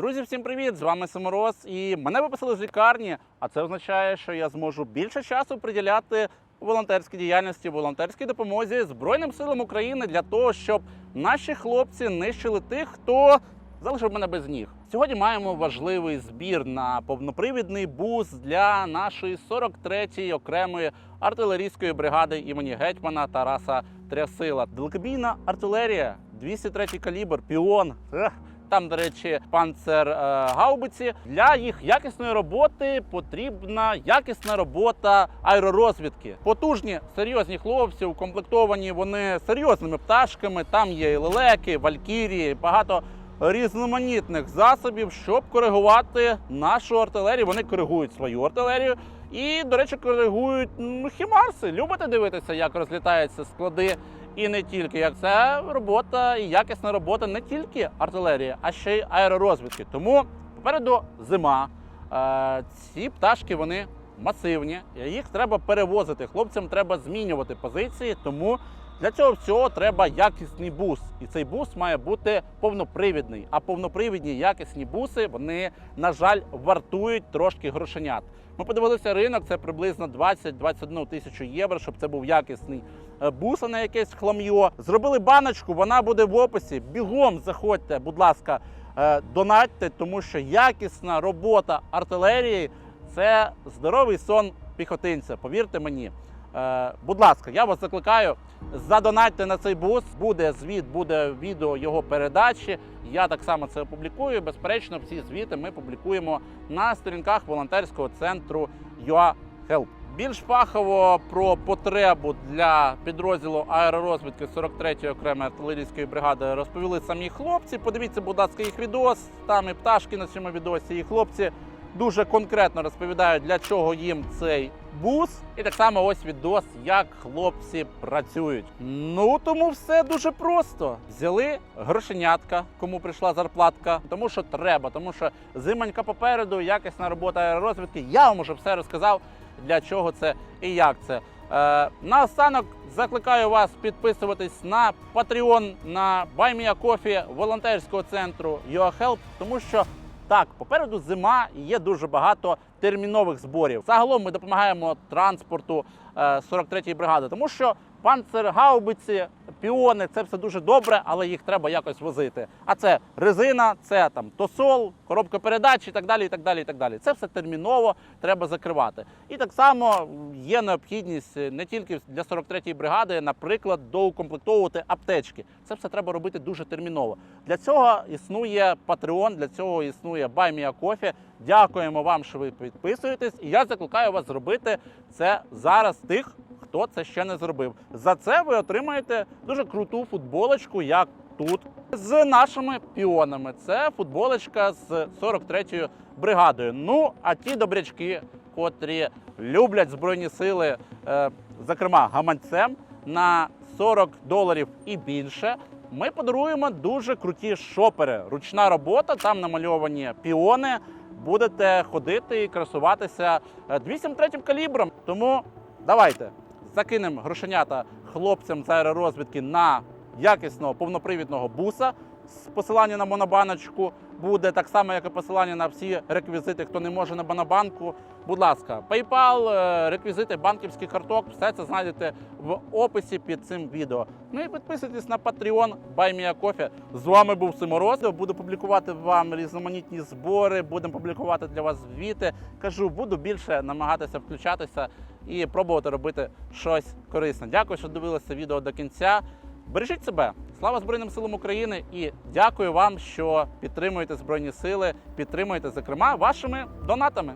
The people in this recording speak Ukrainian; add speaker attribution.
Speaker 1: Друзі, всім привіт! З вами Самороз. І мене виписали з лікарні, а це означає, що я зможу більше часу приділяти волонтерській діяльності, волонтерській допомозі Збройним силам України для того, щоб наші хлопці нищили тих, хто залишив мене без ніг. Сьогодні маємо важливий збір на повнопривідний бус для нашої 43-ї окремої артилерійської бригади імені гетьмана Тараса Трясила. Далекобійна артилерія, 203 калібр, піон. Там, до речі, панцер е, гаубиці. Для їх якісної роботи потрібна якісна робота аеророзвідки. Потужні, серйозні хлопці, укомплектовані вони серйозними пташками. Там є і лелеки, валькірії, багато різноманітних засобів, щоб коригувати нашу артилерію. Вони коригують свою артилерію. І, до речі, коригують м, хімарси. Любите дивитися, як розлітаються склади і не тільки як це робота і якісна робота не тільки артилерії, а ще й аеророзвідки. Тому попереду зима. Е, ці пташки вони масивні. Їх треба перевозити. Хлопцям треба змінювати позиції. Тому для цього всього треба якісний бус. І цей бус має бути повнопривідний. А повнопривідні якісні буси вони, на жаль, вартують трошки грошенят. Ми подивилися ринок, це приблизно 20-21 тисячу євро, щоб це був якісний е, бус, а не якесь хлам'йо. Зробили баночку, вона буде в описі. Бігом заходьте, будь ласка, е, донатьте, тому що якісна робота артилерії це здоровий сон піхотинця. Повірте мені. Е, Будь ласка, я вас закликаю. Задонатьте на цей бус. Буде звіт, буде відео його передачі. Я так само це опублікую. Безперечно, всі звіти ми публікуємо на сторінках волонтерського центру UA. Більш фахово про потребу для підрозділу аеророзвідки 43-ї окремої артилерійської бригади розповіли самі хлопці. Подивіться, будь ласка, їх відос. Там і пташки на цьому відосі. І хлопці дуже конкретно розповідають, для чого їм цей бус. І так само ось відос, як хлопці працюють. Ну тому все дуже просто. Взяли грошенятка, кому прийшла зарплатка, тому що треба, тому що зимонька попереду, якісна робота аеророзвідки. Я вам уже все розказав, для чого це і як це. Е, наостанок закликаю вас підписуватись на Patreon, на BuyMeACoffee волонтерського центру YourHelp, тому що так, попереду зима і є дуже багато термінових зборів. Загалом ми допомагаємо транспорту е, 43-ї бригади, тому що панцергаубиці, піони це все дуже добре, але їх треба якось возити. А це резина, це там тосол, коробка передач і так далі. І так далі, і так далі. Це все терміново треба закривати. І так само є необхідність не тільки для 43-ї бригади, наприклад, доукомплектовувати аптечки. Це все треба робити дуже терміново. Для цього існує Patreon, для цього існує BuyMeACoffee. Дякуємо вам, що ви підписуєтесь. І я закликаю вас зробити це зараз тих, хто це ще не зробив. За це ви отримаєте дуже круту футболочку, як тут, з нашими піонами. Це футболочка з 43-ю бригадою. Ну, а ті добрячки, котрі люблять збройні сили, е, зокрема гаманцем, на 40 доларів і більше. Ми подаруємо дуже круті шопери. Ручна робота, там намальовані піони. Будете ходити і красуватися е, 203 калібром. Тому давайте закинемо грошенята хлопцям з аеророзвідки на якісного повнопривідного буса. Посилання на монобаночку буде так само, як і посилання на всі реквізити, хто не може на монобанку. Будь ласка, PayPal, е, реквізити банківських карток, все це знайдете в описі під цим відео. Ну і підписуйтесь на Patreon BuyMeACoffee. З вами був Симороз. Буду публікувати вам різноманітні збори, будемо публікувати для вас звіти. Кажу, буду більше намагатися включатися і пробувати робити щось корисне. Дякую, що дивилися відео до кінця. Бережіть себе, слава Збройним силам України і дякую вам, що підтримуєте Збройні Сили, підтримуєте, зокрема, вашими донатами.